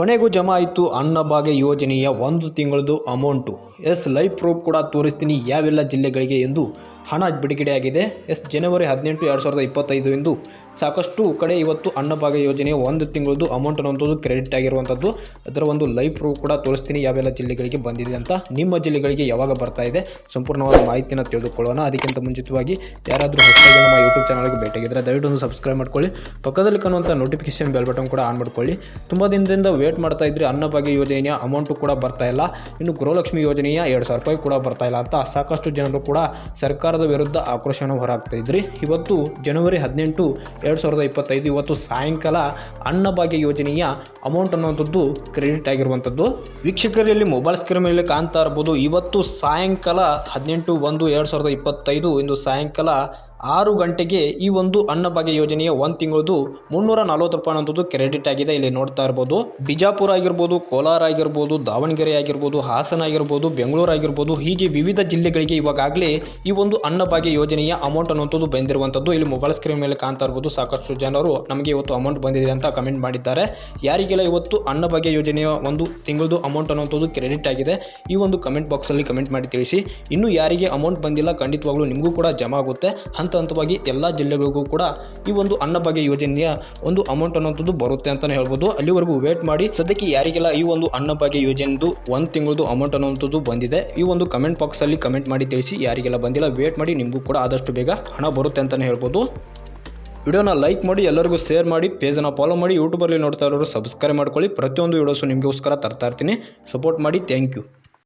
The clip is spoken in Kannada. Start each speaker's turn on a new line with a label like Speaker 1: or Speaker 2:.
Speaker 1: ಕೊನೆಗೂ ಜಮಾ ಆಯಿತು ಅನ್ನಭಾಗ್ಯ ಯೋಜನೆಯ ಒಂದು ತಿಂಗಳದು ಅಮೌಂಟು ಎಸ್ ಲೈಫ್ ಪ್ರೂಫ್ ಕೂಡ ತೋರಿಸ್ತೀನಿ. ಯಾವೆಲ್ಲ ಜಿಲ್ಲೆಗಳಿಗೆ ಎಂದು ಹಣ ಬಿಡುಗಡೆಯಾಗಿದೆ. ಎಸ್ ಜನವರಿ ಹದಿನೆಂಟು, ಎರಡು ಸಾವಿರದ ಇಪ್ಪತ್ತೈದು ಎಂದು ಸಾಕಷ್ಟು ಕಡೆ ಇವತ್ತು ಅನ್ನಭಾಗ್ಯ ಯೋಜನೆಯ ಒಂದು ತಿಂಗಳದು ಅಮೌಂಟ್ ಅನ್ನುವಂಥದ್ದು ಕ್ರೆಡಿಟ್ ಆಗಿರುವಂಥದ್ದು. ಅದರ ಒಂದು ಲೈವ್ ಪ್ರೂಫ್ ಕೂಡ ತೋರಿಸ್ತೀನಿ. ಯಾವೆಲ್ಲ ಜಿಲ್ಲೆಗಳಿಗೆ ಬಂದಿದೆ ಅಂತ ನಿಮ್ಮ ಜಿಲ್ಲೆಗಳಿಗೆ ಯಾವಾಗ ಬರ್ತಾ ಇದೆ ಸಂಪೂರ್ಣವಾದ ಮಾಹಿತಿಯನ್ನು ತಿಳಿದುಕೊಳ್ಳೋಣ. ಅದಕ್ಕಿಂತ ಮುಂಚಿತವಾಗಿ ಯಾರಾದರೂ ಹೊಸದಾಗಿ ನಮ್ಮ ಯೂಟ್ಯೂಬ್ ಚಾನಲ್ಗೆ ಭೇಟಿಯಾಗಿದ್ದರೆ ದಯವಿಟ್ಟು ಒಂದು ಸಬ್ಸ್ಕ್ರೈಬ್ ಮಾಡ್ಕೊಳ್ಳಿ. ಪಕ್ಕದಲ್ಲಿ ಕಾಣುವಂಥ ನೋಟಿಫಿಕೇಶನ್ ಬೆಲ್ ಬಟನ್ ಕೂಡ ಆನ್ ಮಾಡ್ಕೊಳ್ಳಿ. ತುಂಬ ದಿನದಿಂದ ವೇಟ್ ಮಾಡ್ತಾ ಇದ್ರಿ ಅನ್ನಭಾಗ್ಯ ಯೋಜನೆಯ ಅಮೌಂಟು ಕೂಡ ಬರ್ತಾ ಇಲ್ಲ. ಇನ್ನು ಗೃಹಲಕ್ಷ್ಮಿ ಯೋಜನೆಯ ಎರಡು ಸಾವಿರ ರೂಪಾಯಿ ಕೂಡ ಬರ್ತಾ ಇಲ್ಲ ಅಂತ ಸಾಕಷ್ಟು ಜನರು ಕೂಡ ಸರ್ಕಾರದ ವಿರುದ್ಧ ಆಕ್ರೋಶವನ್ನು ಹೊರಹಾಕ್ತಾ ಇದ್ರಿ. ಇವತ್ತು ಜನವರಿ ಹದಿನೆಂಟು, ಎರಡು ಸಾವಿರದ ಇಪ್ಪತ್ತೈದು, ಇವತ್ತು ಸಾಯಂಕಾಲ ಅನ್ನಭಾಗ್ಯ ಯೋಜನೆಯ ಅಮೌಂಟ್ ಅನ್ನುವಂಥದ್ದು ಕ್ರೆಡಿಟ್ ಆಗಿರುವಂಥದ್ದು. ವೀಕ್ಷಕರಲ್ಲಿ ಮೊಬೈಲ್ ಸ್ಕ್ರೀನ್ ಮೇಲೆ ಕಾಣ್ತಾ ಇರ್ಬೋದು. ಇವತ್ತು ಸಾಯಂಕಾಲ ಹದಿನೆಂಟು ಒಂದು, ಎರಡು ಸಾವಿರದ ಇಪ್ಪತ್ತೈದು, ಇಂದು ಸಾಯಂಕಾಲ ಆರು ಗಂಟೆಗೆ ಈ ಒಂದು ಅನ್ನಭಾಗ್ಯ ಯೋಜನೆಯ ಒಂದು ತಿಂಗಳದು ಮುನ್ನೂರ ನಲ್ವತ್ತು ರೂಪಾಯಿ ಅನ್ನೋದು ಕ್ರೆಡಿಟ್ ಆಗಿದೆ. ಇಲ್ಲಿ ನೋಡ್ತಾ ಇರ್ಬೋದು. ಬಿಜಾಪುರ ಆಗಿರ್ಬೋದು, ಕೋಲಾರ ಆಗಿರ್ಬೋದು, ದಾವಣಗೆರೆ ಆಗಿರ್ಬೋದು, ಹಾಸನ ಆಗಿರ್ಬೋದು, ಬೆಂಗಳೂರು ಆಗಿರ್ಬೋದು, ಹೀಗೆ ವಿವಿಧ ಜಿಲ್ಲೆಗಳಿಗೆ ಇವಾಗಲೇ ಈ ಒಂದು ಅನ್ನಭಾಗ್ಯ ಯೋಜನೆಯ ಅಮೌಂಟ್ ಅನ್ನುವಂಥದ್ದು ಬಂದಿರುವಂಥದ್ದು ಇಲ್ಲಿ ಮೊಬೈಲ್ ಸ್ಕ್ರೀನ್ ಮೇಲೆ ಕಾಣ್ತಾ ಇರ್ಬೋದು. ಸಾಕಷ್ಟು ಜನರು ನಮಗೆ ಇವತ್ತು ಅಮೌಂಟ್ ಬಂದಿದೆ ಅಂತ ಕಮೆಂಟ್ ಮಾಡಿದ್ದಾರೆ. ಯಾರಿಗೆಲ್ಲ ಇವತ್ತು ಅನ್ನಭಾಗ್ಯ ಯೋಜನೆಯ ಒಂದು ತಿಂಗಳದು ಅಮೌಂಟ್ ಅನ್ನುವಂಥದ್ದು ಕ್ರೆಡಿಟ್ ಆಗಿದೆ, ಈ ಒಂದು ಕಮೆಂಟ್ ಬಾಕ್ಸಲ್ಲಿ ಕಮೆಂಟ್ ಮಾಡಿ ತಿಳಿಸಿ. ಇನ್ನು ಯಾರಿಗೆ ಅಮೌಂಟ್ ಬಂದಿಲ್ಲ ಖಂಡಿತವಾಗ್ಲೂ ನಿಮಗೂ ಕೂಡ ಜಮಾ ಆಗುತ್ತೆ. ಹಂತ ಹಂತವಾಗಿ ಎಲ್ಲ ಜಿಲ್ಲೆಗಳಿಗೂ ಕೂಡ ಈ ಒಂದು ಅನ್ನಭಾಗ್ಯ ಯೋಜನೆಯ ಒಂದು ಅಮೌಂಟ್ ಅನ್ನೋಂಥದ್ದು ಬರುತ್ತೆ ಅಂತಲೇ ಹೇಳ್ಬೋದು. ಅಲ್ಲಿವರೆಗೂ ವೇಟ್ ಮಾಡಿ. ಸದ್ಯಕ್ಕೆ ಯಾರಿಗೆಲ್ಲ ಈ ಒಂದು ಅನ್ನಭಾಗ್ಯ ಯೋಜನೆದು ಒಂದು ತಿಂಗಳದು ಅಮೌಂಟ್ ಅನ್ನೋಂಥದ್ದು ಬಂದಿದೆ, ಈ ಒಂದು ಕಮೆಂಟ್ ಬಾಕ್ಸಲ್ಲಿ ಕಮೆಂಟ್ ಮಾಡಿ ತಿಳಿಸಿ. ಯಾರಿಗೆಲ್ಲ ಬಂದಿಲ್ಲ ವೇಟ್ ಮಾಡಿ. ನಿಮಗೂ ಕೂಡ ಆದಷ್ಟು ಬೇಗ ಹಣ ಬರುತ್ತೆ ಅಂತಲೇ ಹೇಳ್ಬೋದು. ವಿಡಿಯೋನ ಲೈಕ್ ಮಾಡಿ, ಎಲ್ಲರಿಗೂ ಶೇರ್ ಮಾಡಿ ಪೇಜನ್ನು ಫಾಲೋ ಮಾಡಿ. ಯೂಟ್ಯೂಬಲ್ಲಿ ನೋಡ್ತಾ ಇರೋರು ಸಬ್ಸ್ಕ್ರೈಬ್ ಮಾಡ್ಕೊಳ್ಳಿ. ಪ್ರತಿಯೊಂದು ವಿಡಿಯೋಸು ನಿಮಗೋಸ್ಕರ ತರ್ತಾ ಇರ್ತೀನಿ. ಸಪೋರ್ಟ್ ಮಾಡಿ. Thank you